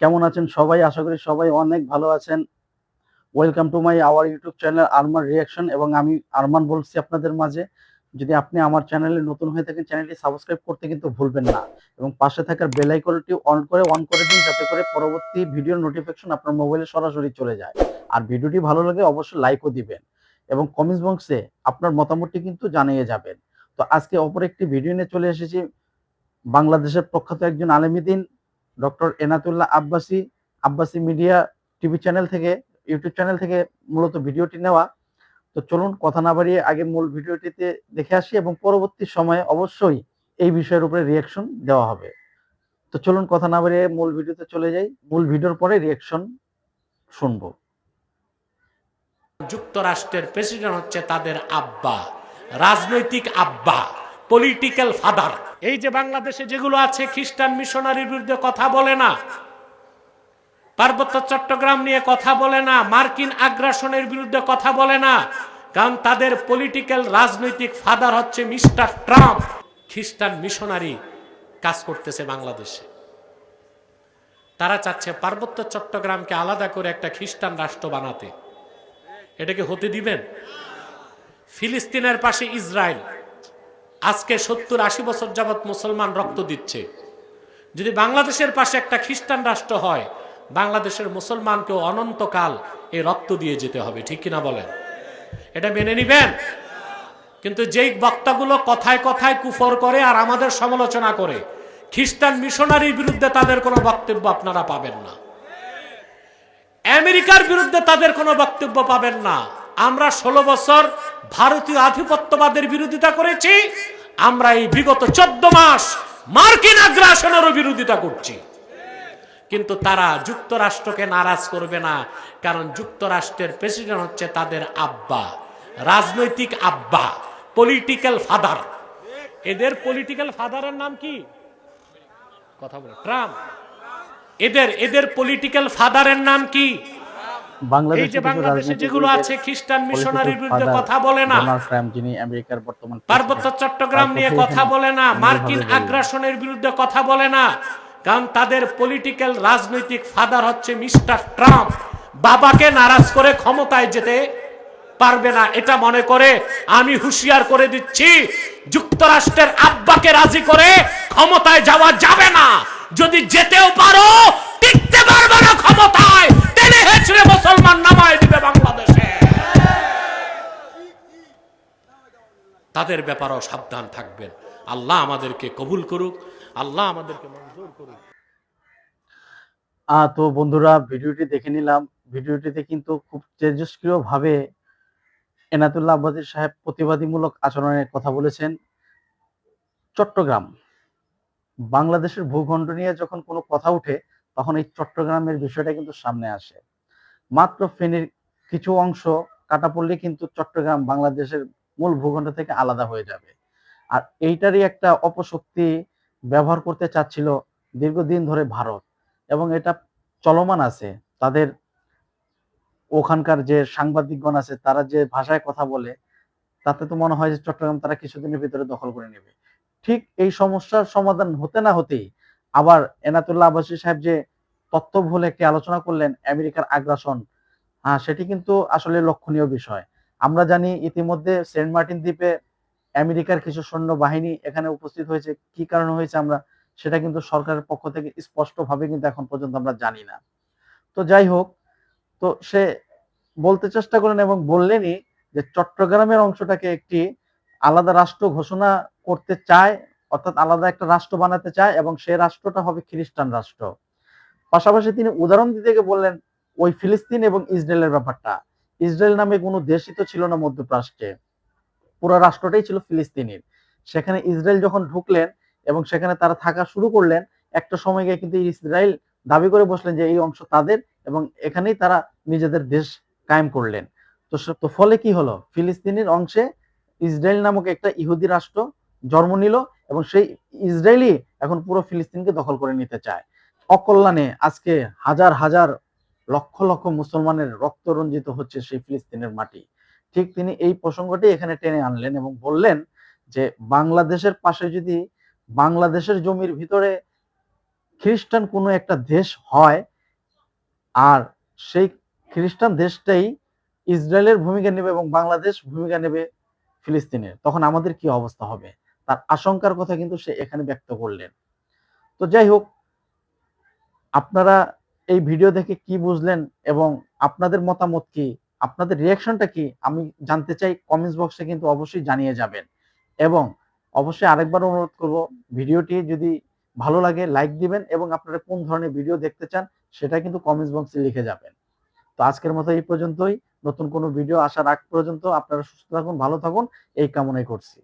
কেমন আছেন সবাই? আশা করি সবাই অনেক ভালো আছেন। Welcome to my our YouTube channel Arman reaction এবং আমি আরমান বলছি আপনাদের মাঝে। যদি আপনি আমার চ্যানেলে নতুন হয়ে থাকেন চ্যানেলটি সাবস্ক্রাইব করতে কিন্তু ভুলবেন না। এবং পাশে থাকার বেল অন করে অন করে দিন, যাতে করে পরবর্তী ভিডিওর নোটিফিকেশন আপনার মোবাইলে সরাসরি চলে যায়। আর ভিডিওটি ভালো লাগে অবশ্যই লাইকও দিবেন। এবং কমেন্টস বক্সে আপনার মতামতটি কিন্তু জানিয়ে যাবেন। তো আজকে অপর একটি ভিডিও নিয়ে চলে এসেছি। বাংলাদেশের প্রখ্যাত একজন আলেমিদিন doctor Enayatullah Abbasi Abbasi media TV channel থেকে, ইউটিউব চ্যানেল থেকে মূলত ভিডিওটি নেওয়া। তো চলুন কথা না বাড়িয়ে আগে মূল ভিডিওটিতে দেখে আসি এবং পরবর্তী সময়ে অবশ্যই এই বিষয়ের উপরে রিয়াকশন দেওয়া হবে। তো চলুন কথা না বাড়িয়ে মূল ভিডিওতে চলে যাই। মূল ভিডিওর পরে রিয়াকশন শুনব। যুক্তরাষ্ট্রের প্রেসিডেন্ট হচ্ছে তাদের আব্বা, রাজনৈতিক আব্বা পলিটিক্যাল ফাদার এই যে বাংলাদেশে যেগুলো আছে, খ্রিস্টান মিশনারির বিরুদ্ধে কথা বলে না, পার্বত্য চট্টগ্রাম নিয়ে কথা বলে না, মার্কিন আগ্রাসনের বিরুদ্ধে কথা বলে না, কারণ তাদের পলিটিক্যাল রাজনৈতিক ফাদার হচ্ছে মিস্টার ট্রাম্প। খ্রিস্টান মিশনারি কাজ করতেছে বাংলাদেশে। তারা চাচ্ছে পার্বত্য চট্টগ্রামকে আলাদা করে একটা খ্রিস্টান রাষ্ট্র বানাতে। এটাকে হতে দিবেন? ফিলিস্তিনের পাশে ইসরায়েল। আজকে সত্তর আশি বছর যাবৎ মুসলমান রক্ত দিচ্ছে। যদি বাংলাদেশের পাশে একটা খ্রিস্টান রাষ্ট্র হয়, বাংলাদেশের মুসলমানকেও অনন্তকাল এই রক্ত দিয়ে যেতে হবে, ঠিক কিনা বলেন? এটা মেনে নিবেন? কিন্তু যেই বক্তাগুলো কথায় কথায় কুফর করে আর আমাদের সমালোচনা করে, খ্রিস্টান মিশনারির বিরুদ্ধে তাদের কোনো বক্তব্য আপনারা পাবেন না। আমেরিকার বিরুদ্ধে তাদের কোনো বক্তব্য পাবেন না। আমরা ষোলো বছর ভারতীয় আধিপত্যবাদের বিরোধিতা করেছি, আমরা এই বিগত চোদ্দ মাস মার্কিন আগ্রাসনেরও বিরোধিতা করছি। কিন্তু তারা যুক্তরাষ্ট্রকে নারাজ করবে না, কারণ যুক্তরাষ্ট্রের প্রেসিডেন্ট হচ্ছে তাদের আব্বা, রাজনৈতিক আব্বা পলিটিক্যাল ফাদার এদের পলিটিক্যাল ফাদারের নাম কি? কথা বলো, ট্রাম্প। এদের এদের পলিটিক্যাল ফাদারের নাম কি? এই যে বাংলাদেশে যেগুলো আছে খ্রিস্টান মিশনারির বিরুদ্ধে কথা বলে না। ডোনাল্ড ট্রাম্প যিনি আমেরিকার বর্তমান পার্বত্য চট্টগ্রাম নিয়ে কথা বলে না। মার্কিন আগ্রাসনের বিরুদ্ধে কথা বলে না। কারণ তাদের পলিটিক্যাল রাজনৈতিক ফাদার হচ্ছে মিস্টার ট্রাম্প। বাবাকে নারাজ করে ক্ষমতায় যেতে পারবে না এটা মনে করে আমি হুঁশিয়ার করে দিচ্ছি যুক্তরাষ্ট্রের আব্বাকে রাজি করে ক্ষমতায় যাওয়া যাবে না। যদি যেতেও পারো টিকতে পারবে না ক্ষমতায়। টেনে মুসলমান নামায় দিবে বাংলাদেশে। তাদের ব্যাপারেও সাবধান থাকবেন। আল্লাহ আমাদেরকে কবুল করুক, আল্লাহ আমাদেরকে মঞ্জুর করুক। তো বন্ধুরা, ভিডিওটি দেখে নিলাম। ভিডিওটিতে কিন্তু খুব তেজস্ক্রিয় ভাবে এনাতুল্লাহ আব্বাসী সাহেব প্রতিবাদীমূলক আচরণের কথা বলেছেন। চট্টগ্রাম, বাংলাদেশের ভূখণ্ড নিয়ে যখন কোনো কথা উঠে তখন এই চট্টগ্রামের বিষয়টা কিন্তু সামনে আসে। মাত্র ফেনীর কিছু অংশ কাটা পড়লে কিন্তু চট্টগ্রাম বাংলাদেশের মূল ভূখণ্ড থেকে আলাদা হয়ে যাবে। আর এইটারই একটা অপশক্তি ব্যবহার করতে চাচ্ছিল দীর্ঘদিন ধরে ভারত এবং এটা চলমান আছে। তাদের ওখানকার যে সাংবাদিকগণ আছে, তারা যে ভাষায় কথা বলে, তাতে তো মনে হয় যে চট্টগ্রাম তারা কিছুদিনের ভিতরে দখল করে নেবে। ঠিক এই সমস্যার সমাধান হতে না হতেই আবার এনাতুল্লাহ আবাসী সাহেব যে তত্ত্ববহুল একটি আলোচনা করলেন, আমেরিকার আগ্রাসন হ্যাঁ সেটি কিন্তু আসলে লক্ষণীয় বিষয়। আমরা জানি ইতিমধ্যে সেন্ট মার্টিন দ্বীপে আমেরিকার কিছু সৈন্য বাহিনী এখানে উপস্থিত হয়েছে। কি কারণে হয়েছে আমরা সেটা কিন্তু সরকারের পক্ষ থেকে স্পষ্টভাবে কিন্তু এখন পর্যন্ত আমরা জানি না। তো যাই হোক, তো সে বলতে চেষ্টা করেন এবং বললেনই যে চট্টগ্রামের অংশটাকে একটি আলাদা রাষ্ট্র ঘোষণা করতে চায় অর্থাৎ আলাদা একটা রাষ্ট্র বানাতে চায় এবং সেই রাষ্ট্রটা হবে খ্রিস্টান রাষ্ট্র। পাশাপাশি তিনি উদাহরণ দিতে গিয়ে বললেন, ওই ফিলিস্তিন এবং ইসরায়েলের ব্যাপারটা। ইসরায়েল নামে কোনো দেশই তো ছিল না মধ্যপ্রাচ্যে। পুরো রাষ্ট্রটাই ছিল ফিলিস্তিনের। সেখানে ইসরায়েল যখন ঢুকলেন এবং সেখানে তারা থাকা শুরু করলেন, একটা সময় গিয়ে কিন্তু ইসরায়েল দাবি করে বসলেন যে এই অংশ তাদের এবং এখানেই তারা নিজেদের দেশ কায়েম করলেন। তো তো ফলে কি হলো? ফিলিস্তিনের অংশে ইসরায়েল নামক একটা ইহুদি রাষ্ট্র জন্ম নিল এবং সেই ইসরায়েলি এখন পুরো ফিলিস্তিনকে দখল করে নিতে চায়। অকল্যাণে আজকে হাজার হাজার লক্ষ লক্ষ মুসলমানের রক্ত রঞ্জিত হচ্ছে সেই ফিলিস্তিনের মাটি। ঠিক তিনি এই প্রসঙ্গটি এখানে টেনে আনলেন এবং বললেন যে, বাংলাদেশের পাশে যদি বাংলাদেশের জমির ভিতরে খ্রিস্টান কোনো একটা দেশ হয়, আর সেই খ্রিস্টান দেশটাই ইসরায়েলের ভূমিকা নেবে এবং বাংলাদেশ ভূমিকা নেবে ফিলিস্তিনের, তখন আমাদের কি অবস্থা হবে? তার আশঙ্কার কথা কিন্তু সে এখানে ব্যক্ত করলেন। তো যাই হোক, আপনারা এই ভিডিও দেখে কি বুঝলেন এবং আপনাদের মতামত কি? আপনাদের রিয়াকশনটা কি? আমি জানতে চাই কমেন্টস বক্সে কিন্তু অবশ্যই জানিয়ে যাবেন। এবং অবশ্যই আরেকবার অনুরোধ করব, ভিডিওটি যদি ভালো লাগে লাইক দিবেন এবং আপনারা কোন ধরনের ভিডিও দেখতে চান, সেটা কিন্তু কমেন্টস বক্সে লিখে যাবেন। তো আজকের মতো এই পর্যন্তই। নতুন কোনো ভিডিও আসার আগ পর্যন্ত আপনারা সুস্থ থাকুন, ভালো থাকুন। এই কামনাই করছি।